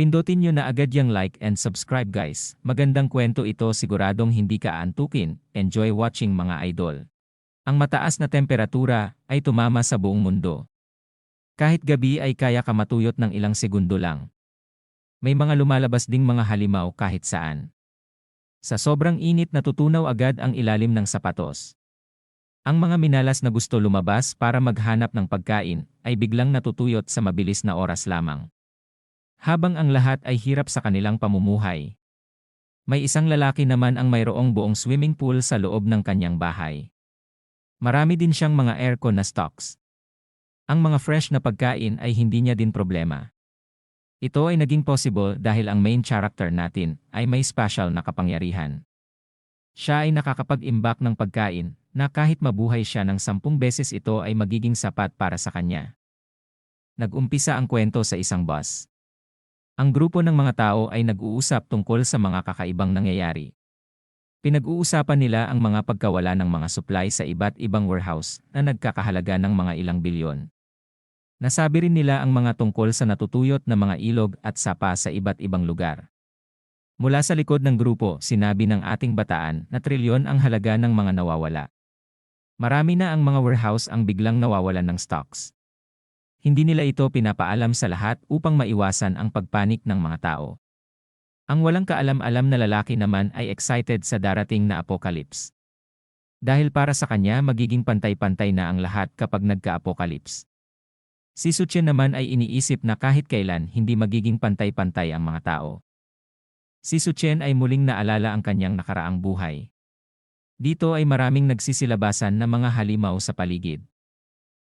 Pindutin nyo na agad yung like and subscribe guys. Magandang kwento ito siguradong hindi ka aantukin. Enjoy watching mga idol. Ang mataas na temperatura ay tumama sa buong mundo. Kahit gabi ay kaya ka matuyot ng ilang segundo lang. May mga lumalabas ding mga halimaw kahit saan. Sa sobrang init natutunaw agad ang ilalim ng sapatos. Ang mga minalas na gusto lumabas para maghanap ng pagkain ay biglang natutuyot sa mabilis na oras lamang. Habang ang lahat ay hirap sa kanilang pamumuhay. May isang lalaki naman ang mayroong buong swimming pool sa loob ng kanyang bahay. Marami din siyang mga aircon na stocks. Ang mga fresh na pagkain ay hindi niya din problema. Ito ay naging possible dahil ang main character natin ay may special na kapangyarihan. Siya ay nakakapag-imbak ng pagkain na kahit mabuhay siya ng sampung beses ito ay magiging sapat para sa kanya. Nag-umpisa ang kwento sa isang bus. Ang grupo ng mga tao ay nag-uusap tungkol sa mga kakaibang nangyayari. Pinag-uusapan nila ang mga pagkawala ng mga supply sa iba't ibang warehouse na nagkakahalaga ng mga ilang bilyon. Nasabi rin nila ang mga tungkol sa natutuyot na mga ilog at sapa sa iba't ibang lugar. Mula sa likod ng grupo, sinabi ng ating bataan na trilyon ang halaga ng mga nawawala. Marami na ang mga warehouse ang biglang nawawalan ng stocks. Hindi nila ito pinapaalam sa lahat upang maiwasan ang pagpanik ng mga tao. Ang walang kaalam-alam na lalaki naman ay excited sa darating na apocalypse. Dahil para sa kanya magiging pantay-pantay na ang lahat kapag nagka-apocalypse. Si Suchen naman ay iniisip na kahit kailan hindi magiging pantay-pantay ang mga tao. Si Suchen ay muling naalala ang kanyang nakaraang buhay. Dito ay maraming nagsisilabasan na mga halimaw sa paligid.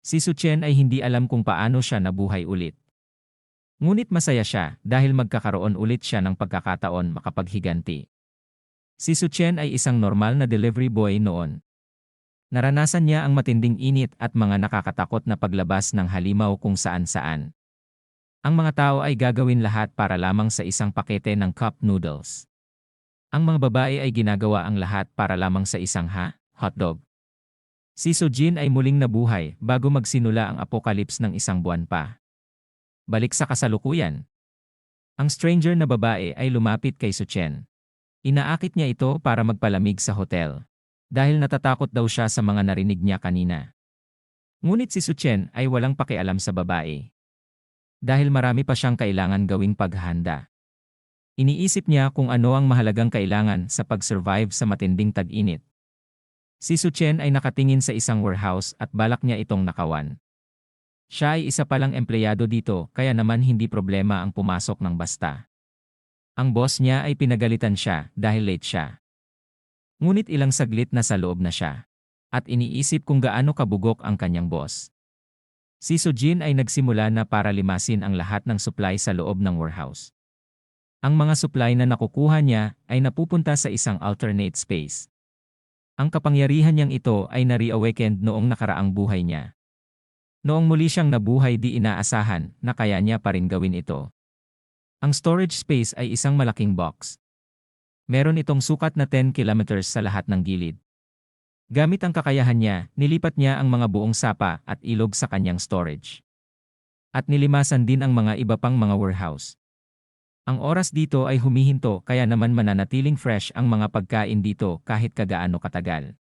Si Suchen ay hindi alam kung paano siya nabuhay ulit. Ngunit masaya siya dahil magkakaroon ulit siya ng pagkakataon makapaghiganti. Si Suchen ay isang normal na delivery boy noon. Naranasan niya ang matinding init at mga nakakatakot na paglabas ng halimaw kung saan-saan. Ang mga tao ay gagawin lahat para lamang sa isang pakete ng cup noodles. Ang mga babae ay ginagawa ang lahat para lamang sa isang ha, hotdog. Si Sojin ay muling nabuhay bago magsinula ang apocalypse ng isang buwan pa. Balik sa kasalukuyan. Ang stranger na babae ay lumapit kay Suchen. Inaakit niya ito para magpalamig sa hotel. Dahil natatakot daw siya sa mga narinig niya kanina. Ngunit si Suchen ay walang pakialam sa babae. Dahil marami pa siyang kailangan gawing paghahanda. Iniisip niya kung ano ang mahalagang kailangan sa pag-survive sa matinding tag-init. Si Suchen ay nakatingin sa isang warehouse at balak niya itong nakawan. Siya ay isa palang empleyado dito kaya naman hindi problema ang pumasok ng basta. Ang boss niya ay pinagalitan siya dahil late siya. Ngunit ilang saglit na sa loob na siya. At iniisip kung gaano kabugok ang kanyang boss. Si Sojin ay nagsimula na para limasin ang lahat ng supply sa loob ng warehouse. Ang mga supply na nakukuha niya ay napupunta sa isang alternate space. Ang kapangyarihan niyang ito ay na-reawakened noong nakaraang buhay niya. Noong muli siyang nabuhay di inaasahan na kaya niya pa rin gawin ito. Ang storage space ay isang malaking box. Meron itong sukat na 10 kilometers sa lahat ng gilid. Gamit ang kakayahan niya, nilipat niya ang mga buong sapa at ilog sa kanyang storage. At nilimasan din ang mga iba pang mga warehouse. Ang oras dito ay humihinto kaya naman mananatiling fresh ang mga pagkain dito kahit kagaano katagal.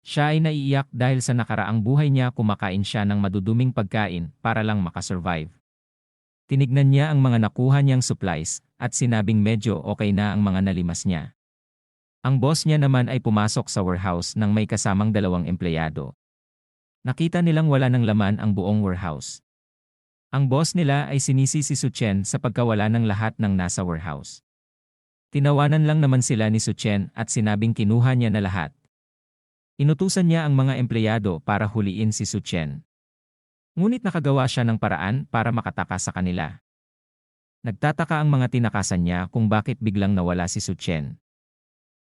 Siya ay naiiyak dahil sa nakaraang buhay niya kumakain siya ng maduduming pagkain para lang makasurvive. Tinignan niya ang mga nakuha niyang supplies at sinabing medyo okay na ang mga nalimas niya. Ang boss niya naman ay pumasok sa warehouse nang may kasamang dalawang empleyado. Nakita nilang wala ng laman ang buong warehouse. Ang boss nila ay sinisi si Suchen sa pagkawala ng lahat ng nasa warehouse. Tinawanan lang naman sila ni Suchen at sinabing kinuha niya na lahat. Inutusan niya ang mga empleyado para huliin si Suchen. Ngunit nakagawa siya ng paraan para makatakas sa kanila. Nagtataka ang mga tinakasan niya kung bakit biglang nawala si Suchen.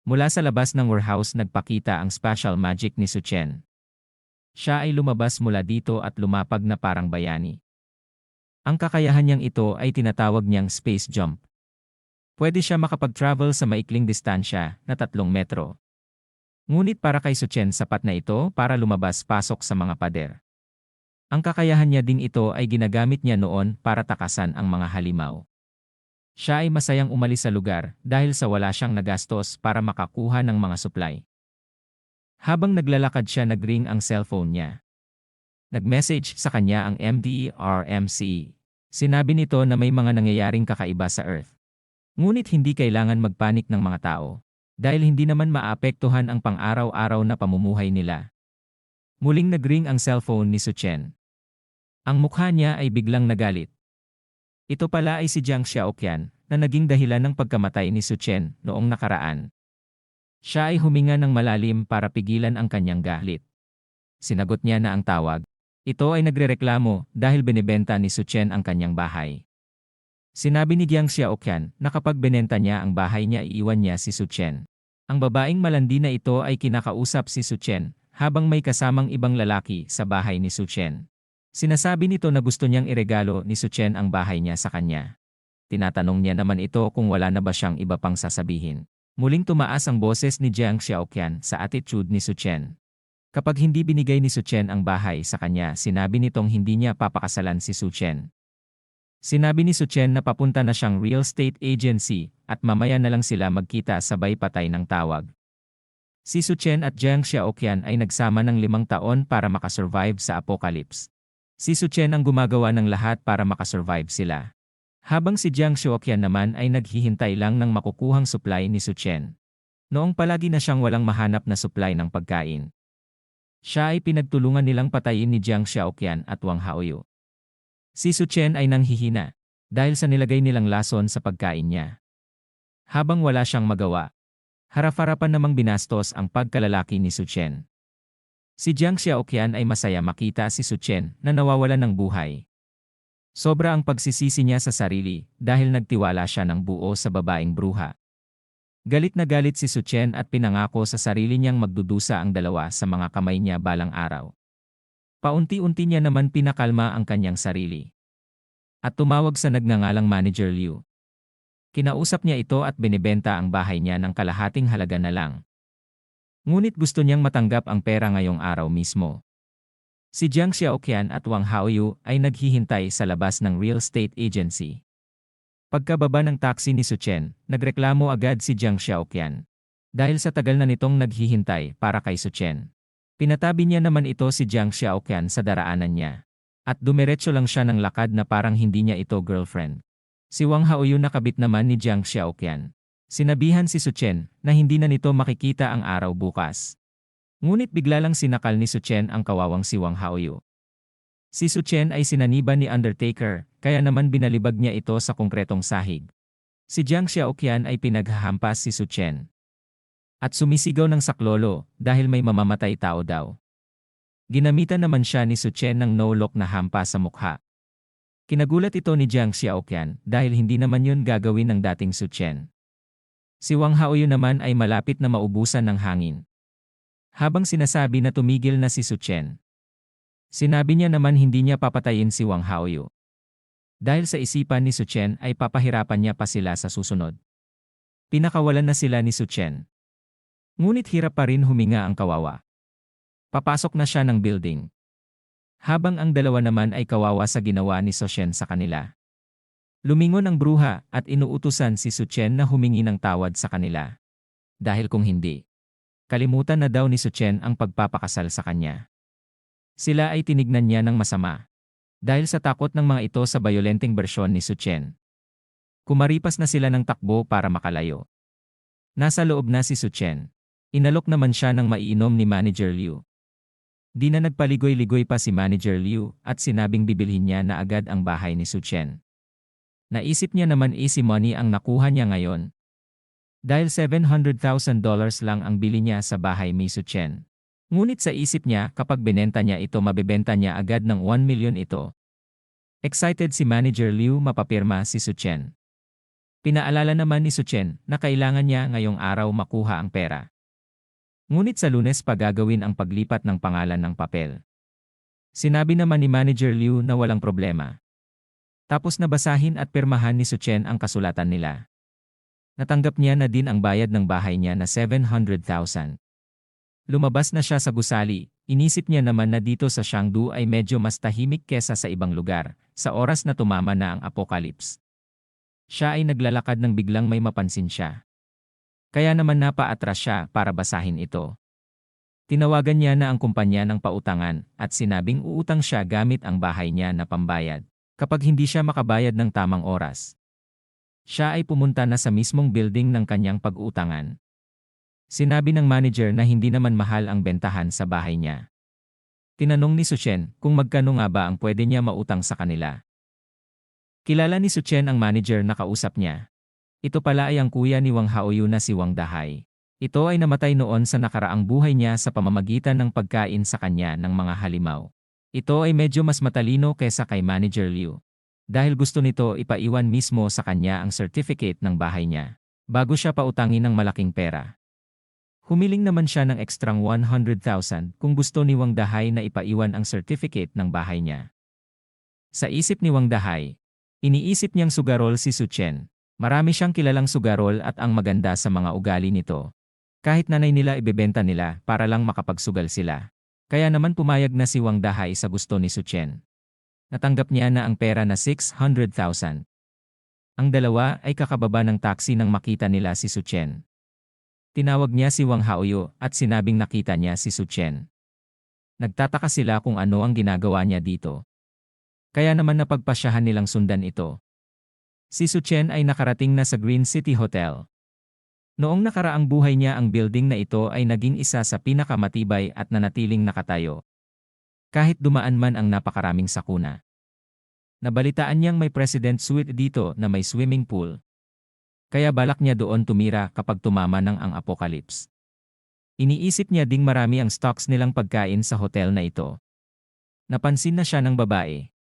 Mula sa labas ng warehouse nagpakita ang special magic ni Suchen. Siya ay lumabas mula dito at lumapag na parang bayani. Ang kakayahan niyang ito ay tinatawag niyang space jump. Pwede siya makapag-travel sa maikling distansya na tatlong metro. Ngunit para kay Suchen sapat na ito para lumabas-pasok sa mga pader. Ang kakayahan niya ding ito ay ginagamit niya noon para takasan ang mga halimaw. Siya ay masayang umalis sa lugar dahil sa wala siyang nagastos para makakuha ng mga supply. Habang naglalakad siya nagring ang cellphone niya. Nag-message sa kanya ang MDRMC. Sinabi nito na may mga nangyayaring kakaiba sa Earth. Ngunit hindi kailangan magpanik ng mga tao dahil hindi naman maapektuhan ang pang-araw-araw na pamumuhay nila. Muling nagring ang cellphone ni Suchen. Ang mukha niya ay biglang nagalit. Ito pala ay si Jiang Xiaoqian na naging dahilan ng pagkamatay ni Suchen noong nakaraan. Siya ay huminga ng malalim para pigilan ang kanyang galit. Sinagot niya na ang tawag. Ito ay nagrereklamo dahil binibenta ni Suchen ang kanyang bahay. Sinabi ni Jiang Xiaoqian na kapag binenta niya ang bahay niya iiwan niya si Suchen. Ang babaeng malandi na ito ay kinakausap si Suchen habang may kasamang ibang lalaki sa bahay ni Suchen. Sinasabi nito na gusto niyang iregalo ni Suchen ang bahay niya sa kanya. Tinatanong niya naman ito kung wala na ba siyang iba pang sasabihin. Muling tumaas ang boses ni Jiang Xiaoqian sa attitude ni Suchen. Kapag hindi binigay ni Suchen ang bahay sa kanya, sinabi nitong hindi niya papakasalan si Suchen. Sinabi ni Suchen na papunta na siyang real estate agency at mamaya na lang sila magkita sabay patay ng tawag. Si Suchen at Jiang Xiaoqian ay nagsama ng limang taon para makasurvive sa apocalypse. Si Suchen ang gumagawa ng lahat para makasurvive sila. Habang si Jiang Xiaoqian naman ay naghihintay lang ng makukuhang supply ni Suchen. Noong palagi na siyang walang mahanap na supply ng pagkain. Siya ay pinagtulungan nilang patayin ni Jiang Xiaoqian at Wang Haoyu. Si Suchen ay nanghihina dahil sa nilagay nilang lason sa pagkain niya. Habang wala siyang magawa, harap-harapan namang binastos ang pagkalalaki ni Suchen. Si Jiang Xiaoqian ay masaya makita si Suchen na nawawalan ng buhay. Sobra ang pagsisisi niya sa sarili dahil nagtiwala siya ng buo sa babaeng bruha. Galit na galit si Suchen at pinangako sa sarili niyang magdudusa ang dalawa sa mga kamay niya balang araw. Paunti-unti niya naman pinakalma ang kanyang sarili. At tumawag sa nagngangalang manager Liu. Kinausap niya ito at binibenta ang bahay niya ng kalahating halaga na lang. Ngunit gusto niyang matanggap ang pera ngayong araw mismo. Si Jiang Xiaoqian at Wang Haoyu ay naghihintay sa labas ng real estate agency. Pagkababa ng taxi ni Suchen, nagreklamo agad si Jiang Xiaoqian. Dahil sa tagal na nitong naghihintay para kay Suchen. Pinatabi niya naman ito si Jiang Xiaoqian sa daraanan niya. At dumiretso lang siya ng lakad na parang hindi niya ito girlfriend. Si Wang Haoyu nakabit naman ni Jiang Xiaoqian. Sinabihan si Suchen na hindi na nito makikita ang araw bukas. Ngunit bigla lang sinakal ni Suchen ang kawawang si Wang Haoyu. Si Suchen ay sinaniba ni Undertaker, kaya naman binalibag niya ito sa konkretong sahig. Si Jiang Xiaoqian ay pinaghahampas si Suchen. At sumisigaw ng saklolo dahil may mamamatay tao daw. Ginamitan naman siya ni Suchen ng no-look na hampas sa mukha. Kinagulat ito ni Jiang Xiaoqian dahil hindi naman yun gagawin ng dating Suchen. Si Wang Haoyu naman ay malapit na maubusan ng hangin. Habang sinasabi na tumigil na si Suchen. Sinabi niya naman hindi niya papatayin si Wang Haoyu. Dahil sa isipan ni Suchen ay papahirapan niya pa sila sa susunod. Pinakawalan na sila ni Suchen. Ngunit hirap pa rin huminga ang kawawa. Papasok na siya ng building. Habang ang dalawa naman ay kawawa sa ginawa ni Soshen sa kanila. Lumingon ang bruha at inuutusan si Suchen na humingi ng tawad sa kanila. Dahil kung hindi, Kalimutan na daw ni Suchen ang pagpapakasal sa kanya. Sila ay tinignan niya ng masama. Dahil sa takot ng mga ito sa bayolenteng bersyon ni Suchen. Kumaripas na sila ng takbo para makalayo. Nasa loob na si Suchen. Inalok naman siya ng maiinom ni Manager Liu. Di na nagpaligoy-ligoy pa si Manager Liu at sinabing bibilhin niya na agad ang bahay ni Suchen. Naisip niya naman easy money ang nakuha niya ngayon dahil $700,000 lang ang bili niya sa bahay ni Suchen. Ngunit sa isip niya kapag binenta niya ito mabebenta niya agad ng 1 million ito. Excited si Manager Liu mapapirma si Suchen. Pinaalala naman ni Suchen na kailangan niya ngayong araw makuha ang pera. Ngunit sa lunes pa gagawin ang paglipat ng pangalan ng papel. Sinabi naman ni Manager Liu na walang problema. Tapos nabasahin at pirmahan ni Suchen ang kasulatan nila. Natanggap niya na din ang bayad ng bahay niya na 700,000. Lumabas na siya sa gusali, inisip niya naman na dito sa Shangdu ay medyo mas tahimik kesa sa ibang lugar, sa oras na tumama na ang apocalypse. Siya ay naglalakad nang biglang may mapansin siya. Kaya naman napaatras siya para basahin ito. Tinawagan niya na ang kumpanya ng pautangan at sinabing uutang siya gamit ang bahay niya na pambayad kapag hindi siya makabayad ng tamang oras. Siya ay pumunta na sa mismong building ng kanyang pag-uutangan. Sinabi ng manager na hindi naman mahal ang bentahan sa bahay niya. Tinanong ni Suchen kung magkano nga ba ang pwede niya mautang sa kanila. Kilala ni Suchen ang manager na kausap niya. Ito pala ay ang kuya ni Wang Haoyu na si Wang Dahay. Ito ay namatay noon sa nakaraang buhay niya sa pamamagitan ng pagkain sa kanya ng mga halimaw. Ito ay medyo mas matalino kaysa kay Manager Liu. Dahil gusto nito ipaiwan mismo sa kanya ang certificate ng bahay niya, bago siya pautangin ng malaking pera. Humiling naman siya ng ekstrang 100,000 kung gusto ni Wang Dahay na ipaiwan ang certificate ng bahay niya. Sa isip ni Wang Dahay, iniisip niyang sugarol si Su Chen. Marami siyang kilalang sugarol at ang maganda sa mga ugali nito. Kahit nanay nila ibebenta nila para lang makapagsugal sila. Kaya naman pumayag na si Wang Dahay sa gusto ni Su Chen. Natanggap niya na ang pera na 600,000. Ang dalawa ay kakababa ng taxi nang makita nila si Su Chen. Tinawag niya si Wang Haoyo at sinabing nakita niya si Su Chen. Nagtataka sila kung ano ang ginagawa niya dito. Kaya naman napagpasyahan nilang sundan ito. Si Su Chen ay nakarating na sa Green City Hotel. Noong nakaraang buhay niya ang building na ito ay naging isa sa pinakamatibay at nanatiling nakatayo kahit dumaan man ang napakaraming sakuna. Nabalitaan niyang may president suite dito na may swimming pool. Kaya balak niya doon tumira kapag tumama ng ang apocalypse. Iniisip niya ding marami ang stocks nilang pagkain sa hotel na ito. Napansin na siya ng babae.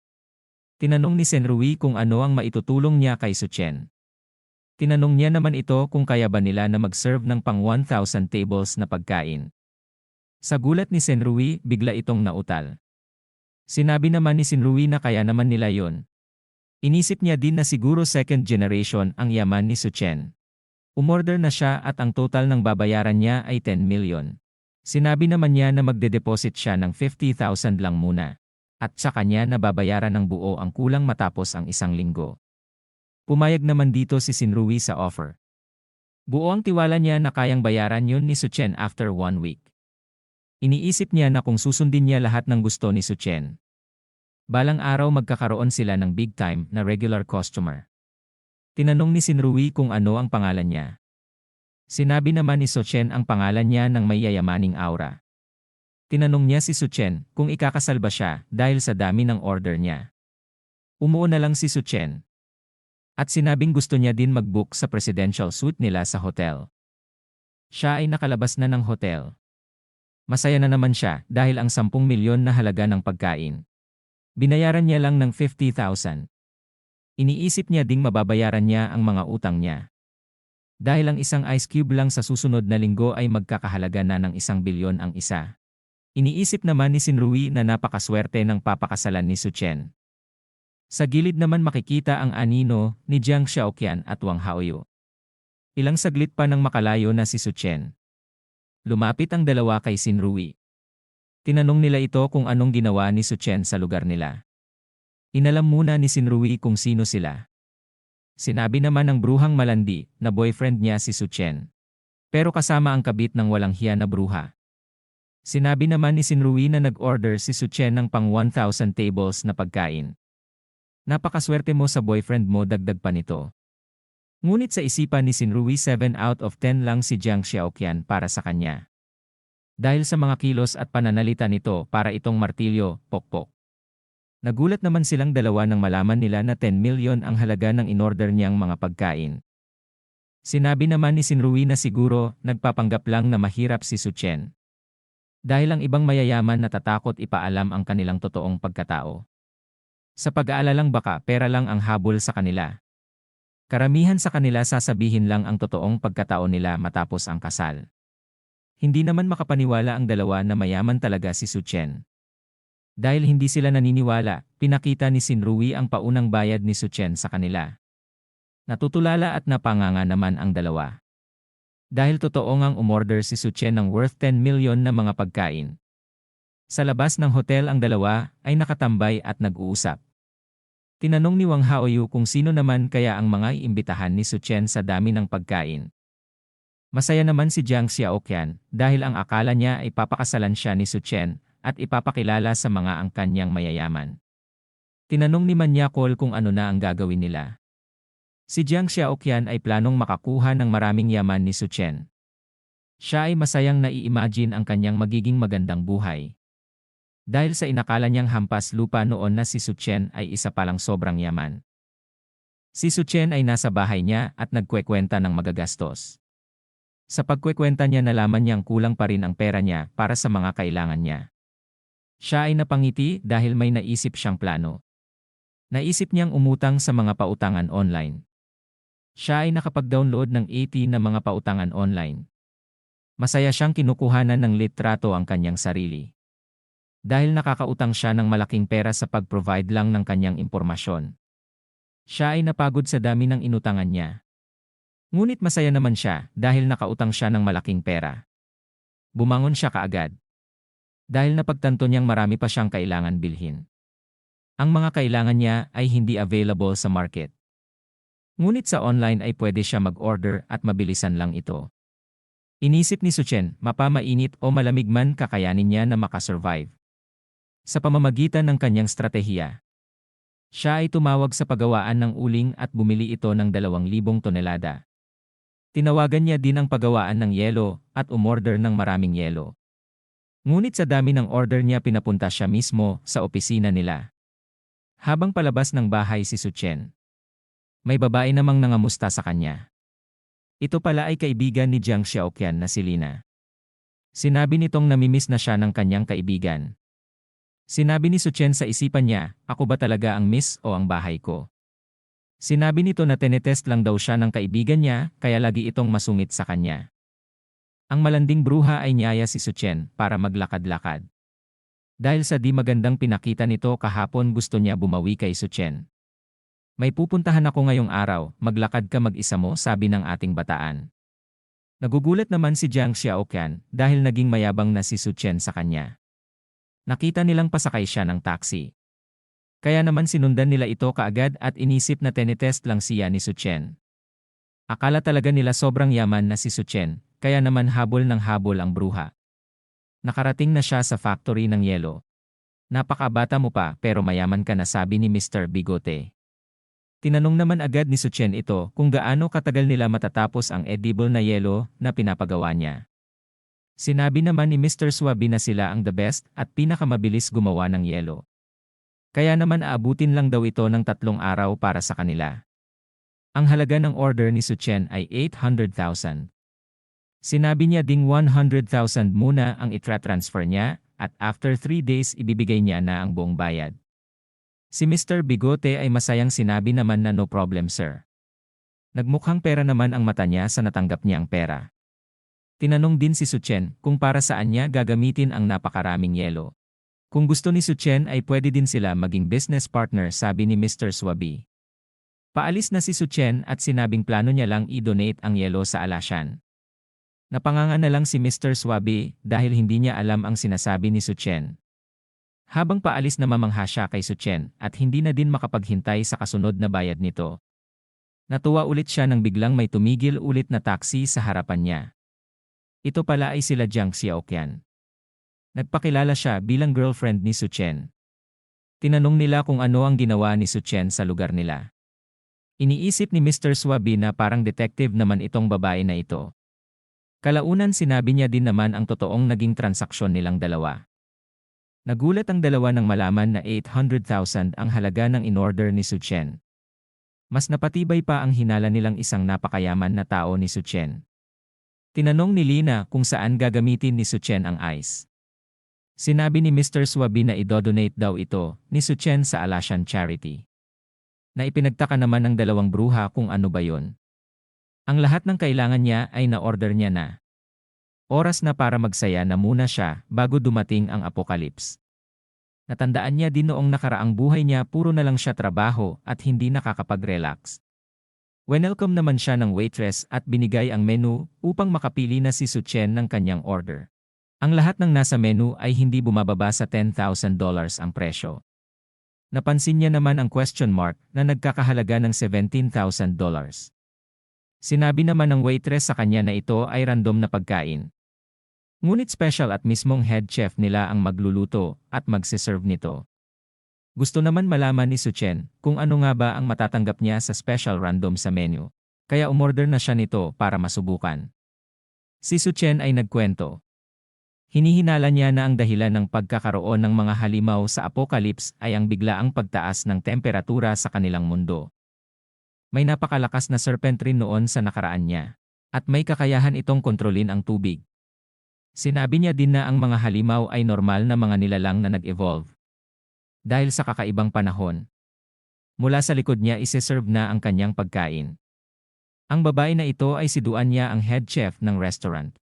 Tinanong ni Senrui kung ano ang maitutulong niya kay Suchen. Tinanong niya naman ito kung kaya ba nila na mag-serve ng pang 1,000 tables na pagkain. Sa gulat ni Senrui, bigla itong nautal. Sinabi naman ni Sinrui na kaya naman nila yon. Inisip niya din na siguro second generation ang yaman ni Suchen. Umorder na siya at ang total ng babayaran niya ay 10 million. Sinabi naman niya na magde-deposit siya ng 50,000 lang muna. At sa kanya na babayaran ng buo ang kulang matapos ang isang linggo. Pumayag naman dito si Sinrui sa offer. Buo ang tiwala niya na kayang bayaran yun ni Suchen after one week. Iniisip niya na kung susundin niya lahat ng gusto ni Suchen. Balang araw magkakaroon sila ng big time na regular customer. Tinanong ni Sinrui kung ano ang pangalan niya. Sinabi naman ni Suchen ang pangalan niya ng may yayamaning aura. Tinanong niya si Suchen kung ikakasal ba siya dahil sa dami ng order niya. Umuo na lang si Suchen. At sinabing gusto niya din mag-book sa presidential suite nila sa hotel. Siya ay nakalabas na ng hotel. Masaya na naman siya dahil ang 10 milyon na halaga ng pagkain. Binayaran niya lang ng 50,000. Iniisip niya ding mababayaran niya ang mga utang niya. Dahil ang isang ice cube lang sa susunod na linggo ay magkakahalaga na ng isang bilyon ang isa. Iniisip naman ni Sinrui na napakaswerte ng papakasalan ni Suchen. Sa gilid naman makikita ang anino ni Jiang Xiaoqian at Wang Haoyu. Ilang saglit pa nang makalayo na si Suchen. Lumapit ang dalawa kay Sinrui. Tinanong nila ito kung anong ginawa ni Suchen sa lugar nila. Inalam muna ni Sinrui kung sino sila. Sinabi naman ng bruhang malandi na boyfriend niya si Suchen. Pero kasama ang kabit ng walang hiya na bruha. Sinabi naman ni Sinrui na nag-order si Suchen ng pang 1,000 tables na pagkain. Napakaswerte mo sa boyfriend mo dagdag pa nito. Ngunit sa isipan ni Sinrui 7 out of 10 lang si Jiang Xiaoqian para sa kanya. Dahil sa mga kilos at pananalita nito para itong martilyo, pokpok. Nagulat naman silang dalawa nang malaman nila na 10 million ang halaga ng inorder niyang mga pagkain. Sinabi naman ni Sinrui na siguro nagpapanggap lang na mahirap si Suchen. Dahil ang ibang mayayaman natatakot ipaalam ang kanilang totoong pagkatao. Sa pag-aalalang baka pera lang ang habol sa kanila. Karamihan sa kanila sasabihin lang ang totoong pagkatao nila matapos ang kasal. Hindi naman makapaniwala ang dalawa na mayaman talaga si Suchen. Dahil hindi sila naniniwala, pinakita ni Sinrui ang paunang bayad ni Suchen sa kanila. Natutulala at napanganga naman ang dalawa. Dahil totoo ngang umorder si Suchen ng worth 10 million na mga pagkain. Sa labas ng hotel ang dalawa ay nakatambay at nag-uusap. Tinanong ni Wang Haoyu kung sino naman kaya ang mga iimbitahan ni Su Chen sa dami ng pagkain. Masaya naman si Jiang Xiaoqian dahil ang akala niya ay papakasalan siya ni Su Chen at ipapakilala sa mga ang kanyang mayayaman. Tinanong ni Manyakol kung ano na ang gagawin nila. Si Jiang Xiaoqian ay planong makakuha ng maraming yaman ni Su Chen. Siya ay masayang nai-imagine ang kanyang magiging magandang buhay. Dahil sa inakala niyang hampas lupa noon na si Su Chen ay isa palang sobrang yaman. Si Su Chen ay nasa bahay niya at nagkwekwenta ng magagastos. Sa pagkwekwenta niya nalaman niyang kulang pa rin ang pera niya para sa mga kailangan niya. Siya ay napangiti dahil may naisip siyang plano. Naisip niyang umutang sa mga pautangan online. Siya ay nakapag-download ng 80 na mga pautangan online. Masaya siyang kinukuhanan ng litrato ang kanyang sarili dahil nakakautang siya ng malaking pera sa pag-provide lang ng kanyang impormasyon. Siya ay napagod sa dami ng inutangan niya. Ngunit masaya naman siya dahil nakautang siya ng malaking pera. Bumangon siya kaagad. Dahil napagtanto niyang marami pa siyang kailangan bilhin. Ang mga kailangan niya ay hindi available sa market. Ngunit sa online ay pwede siya mag-order at mabilisan lang ito. Inisip ni Suchen, mapamainit o malamig man kakayanin niya na makasurvive sa pamamagitan ng kanyang stratehiya. Siya ay tumawag sa paggawaan ng uling at bumili ito ng 2,000 tonelada. Tinawagan niya din ang paggawaan ng yelo at umorder ng maraming yelo. Ngunit sa dami ng order niya pinapunta siya mismo sa opisina nila. Habang palabas ng bahay si Suchen, may babae namang nangamusta sa kanya. Ito pala ay kaibigan ni Jiang Xiaoqian na si Lina. Sinabi nitong namimiss na siya ng kanyang kaibigan. Sinabi ni Suchen sa isipan niya, ako ba talaga ang miss o ang bahay ko? Sinabi nito na tinetest lang daw siya ng kaibigan niya, kaya lagi itong masungit sa kanya. Ang malanding bruha ay niyaya si Suchen para maglakad-lakad. Dahil sa di magandang pinakita nito kahapon gusto niya bumawi kay Suchen. May pupuntahan ako ngayong araw, maglakad ka mag-isa mo sabi ng ating bataan. Nagugulat naman si Jiang Xiaoqian dahil naging mayabang na si Suchen sa kanya. Nakita nilang pasakay siya ng taxi. Kaya naman sinundan nila ito kaagad at inisip na tenetest lang siya ni Suchen. Akala talaga nila sobrang yaman na si Suchen, kaya naman habol ng habol ang bruha. Nakarating na siya sa factory ng yelo. Napakabata mo pa pero mayaman ka na sabi ni Mr. Bigote. Tinanong naman agad ni Suchen ito kung gaano katagal nila matatapos ang edible na yelo na pinapagawa niya. Sinabi naman ni Mr. Swabi na sila ang the best at pinakamabilis gumawa ng yelo. Kaya naman aabutin lang daw ito ng tatlong araw para sa kanila. Ang halaga ng order ni Suchen ay 800,000. Sinabi niya ding 100,000 muna ang itra-transfer niya at after 3 days ibibigay niya na ang buong bayad. Si Mr. Bigote ay masayang sinabi naman na no problem sir. Nagmukhang pera naman ang mata niya sa natanggap niyang pera. Tinanong din si Suchen kung para saan niya gagamitin ang napakaraming yelo. Kung gusto ni Suchen ay pwede din sila maging business partner sabi ni Mr. Swabi. Paalis na si Suchen at sinabing plano niya lang i-donate ang yelo sa alasyan. Napanganga na lang si Mr. Swabi dahil hindi niya alam ang sinasabi ni Suchen. Habang paalis na mamangha siya kay Suchen at hindi na din makapaghintay sa kasunod na bayad nito. Natuwa ulit siya nang biglang may tumigil ulit na taxi sa harapan niya. Ito pala ay sila Jiang Xiaoqian. Nagpakilala siya bilang girlfriend ni Su Chen. Tinanong nila kung ano ang ginawa ni Su Chen sa lugar nila. Iniisip ni Mr. Swabi na parang detective naman itong babae na ito. Kalaunan sinabi niya din naman ang totoong naging transaksyon nilang dalawa. Nagulat ang dalawa nang malaman na 800,000 ang halaga ng inorder ni Su Chen. Mas napatibay pa ang hinala nilang isang napakayaman na tao ni Su Chen. Tinanong ni Lina kung saan gagamitin ni Suchen ang ice. Sinabi ni Mr. Swabi na idodonate daw ito ni Suchen sa Alashan Charity. Na ipinagtaka naman ng dalawang bruha kung ano ba yon. Ang lahat ng kailangan niya ay na-order niya na. Oras na para magsaya na muna siya bago dumating ang apokalips. Natandaan niya din noong nakaraang buhay niya puro na lang siya trabaho at hindi nakakapag-relax. Welcome naman siya ng waitress at binigay ang menu upang makapili na si Suchen ng kanyang order. Ang lahat ng nasa menu ay hindi bumababa sa $10,000 ang presyo. Napansin niya naman ang question mark na nagkakahalaga ng $17,000. Sinabi naman ng waitress sa kanya na ito ay random na pagkain. Ngunit special at mismong head chef nila ang magluluto at magsiserve nito. Gusto naman malaman ni Suchen kung ano nga ba ang matatanggap niya sa special random sa menu. Kaya umorder na siya nito para masubukan. Si Suchen ay nagkwento. Hinihinala niya na ang dahilan ng pagkakaroon ng mga halimaw sa apocalypse ay ang biglaang pagtaas ng temperatura sa kanilang mundo. May napakalakas na serpent rin noon sa nakaraan niya. At may kakayahan itong kontrolin ang tubig. Sinabi niya din na ang mga halimaw ay normal na mga nilalang na nag-evolve. Dahil sa kakaibang panahon. Mula sa likod niya ise-serve na ang kanyang pagkain. Ang babae na ito ay si Duanya ang head chef ng restaurant.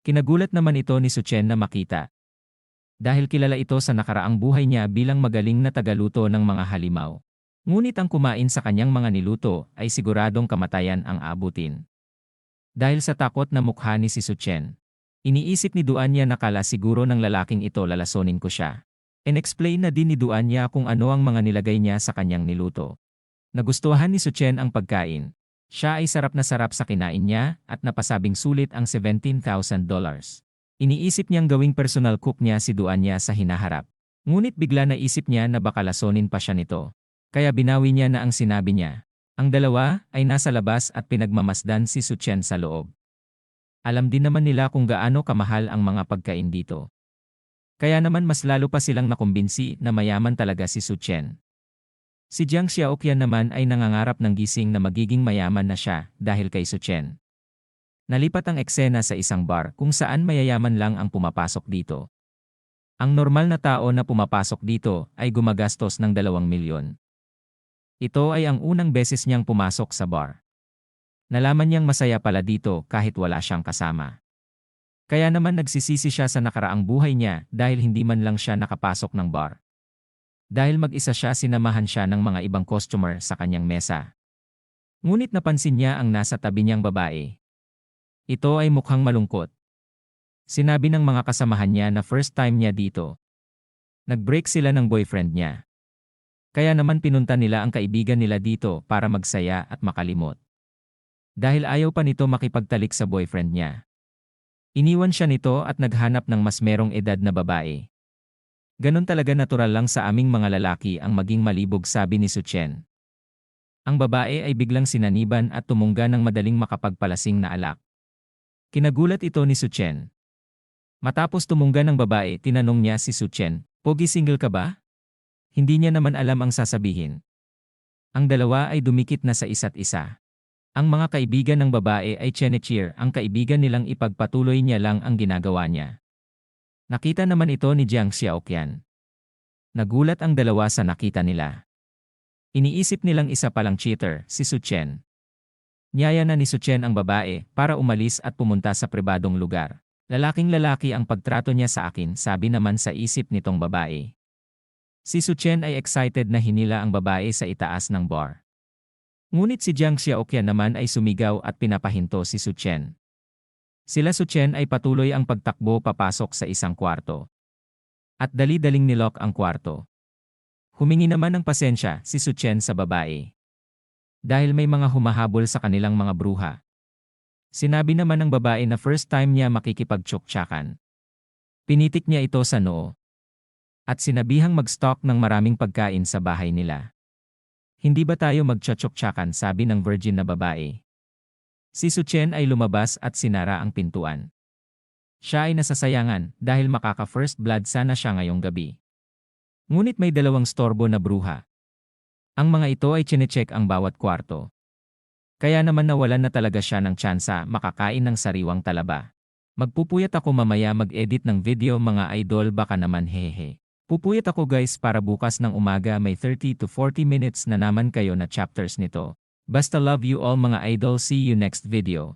Kinagulat naman ito ni Suchen na makita. Dahil kilala ito sa nakaraang buhay niya bilang magaling na tagaluto ng mga halimaw. Ngunit ang kumain sa kanyang mga niluto ay siguradong kamatayan ang abutin. Dahil sa takot na mukha ni si Suchen. Iniisip ni Duanya na kala siguro ng lalaking ito lalasonin ko siya. In-explain na din ni Duanya kung ano ang mga nilagay niya sa kanyang niluto. Nagustuhan ni Suchen ang pagkain, siya ay sarap na sarap sa kinain niya at napasabing sulit ang $17,000. Iniisip niyang gawing personal cook niya si Duanya sa hinaharap. Ngunit bigla naisip niya na baka lasonin pa siya nito. Kaya binawi niya na ang sinabi niya. Ang dalawa ay nasa labas at pinagmamasdan si Suchen sa loob. Alam din naman nila kung gaano kamahal ang mga pagkain dito. Kaya naman mas lalo pa silang nakumbinsi na mayaman talaga si Suchen. Si Jiang Xiaoqian naman ay nangangarap ng gising na magiging mayaman na siya dahil kay Su Chen. Nalipat ang eksena sa isang bar kung saan mayayaman lang ang pumapasok dito. Ang normal na tao na pumapasok dito ay gumagastos ng 2 milyon. Ito ay ang unang beses niyang pumasok sa bar. Nalaman niyang masaya pala dito kahit wala siyang kasama. Kaya naman nagsisisi siya sa nakaraang buhay niya dahil hindi man lang siya nakapasok ng bar. Dahil mag-isa siya sinamahan siya ng mga ibang customer sa kanyang mesa. Ngunit napansin niya ang nasa tabi niyang babae. Ito ay mukhang malungkot. Sinabi ng mga kasamahan niya na first time niya dito. Nag-break sila ng boyfriend niya. Kaya naman pinunta nila ang kaibigan nila dito para magsaya at makalimot. Dahil ayaw pa nito makipagtalik sa boyfriend niya. Iniwan siya nito at naghanap ng mas merong edad na babae. Ganon talaga natural lang sa aming mga lalaki ang maging malibog sabi ni Suchen. Ang babae ay biglang sinaniban at tumungga ng madaling makapagpalasing na alak. Kinagulat ito ni Suchen. Matapos tumungga ng babae, tinanong niya si Suchen, Pogi single ka ba? Hindi niya naman alam ang sasabihin. Ang dalawa ay dumikit na sa isa't isa. Ang mga kaibigan ng babae ay chenecheer ang kaibigan nilang ipagpatuloy niya lang ang ginagawa niya. Nakita naman ito ni Jiang Xiaoqian. Nagulat ang dalawa sa nakita nila. Iniisip nilang isa palang cheater, si Su Chen. Niyaya na ni Su Chen ang babae para umalis at pumunta sa pribadong lugar. Lalaking lalaki ang pagtrato niya sa akin sabi naman sa isip nitong babae. Si Su Chen ay excited na hinila ang babae sa itaas ng bar. Ngunit si Jiang Xiaoqian naman ay sumigaw at pinapahinto si Su Chen. Sila Suchen ay patuloy ang pagtakbo papasok sa isang kwarto. At dali-daling nilok ang kwarto. Humingi naman ng pasensya si Suchen sa babae. Dahil may mga humahabol sa kanilang mga bruha. Sinabi naman ng babae na first time niya makikipagtsuktsakan. Pinitik niya ito sa noo. At sinabihang mag-stock ng maraming pagkain sa bahay nila. Hindi ba tayo magtsuktsakan sabi ng virgin na babae. Si Suchen ay lumabas at sinara ang pintuan. Siya ay nasasayangan dahil makaka-first blood sana siya ngayong gabi. Ngunit may dalawang storbo na bruha. Ang mga ito ay chinecheck ang bawat kwarto. Kaya naman nawalan na talaga siya ng tsansa makakain ng sariwang talaba. Magpupuyat ako mamaya mag-edit ng video mga idol baka naman hehe. Pupuyat ako guys para bukas ng umaga may 30 to 40 minutes na naman kayo na chapters nito. Basta love you all mga idol see you next video.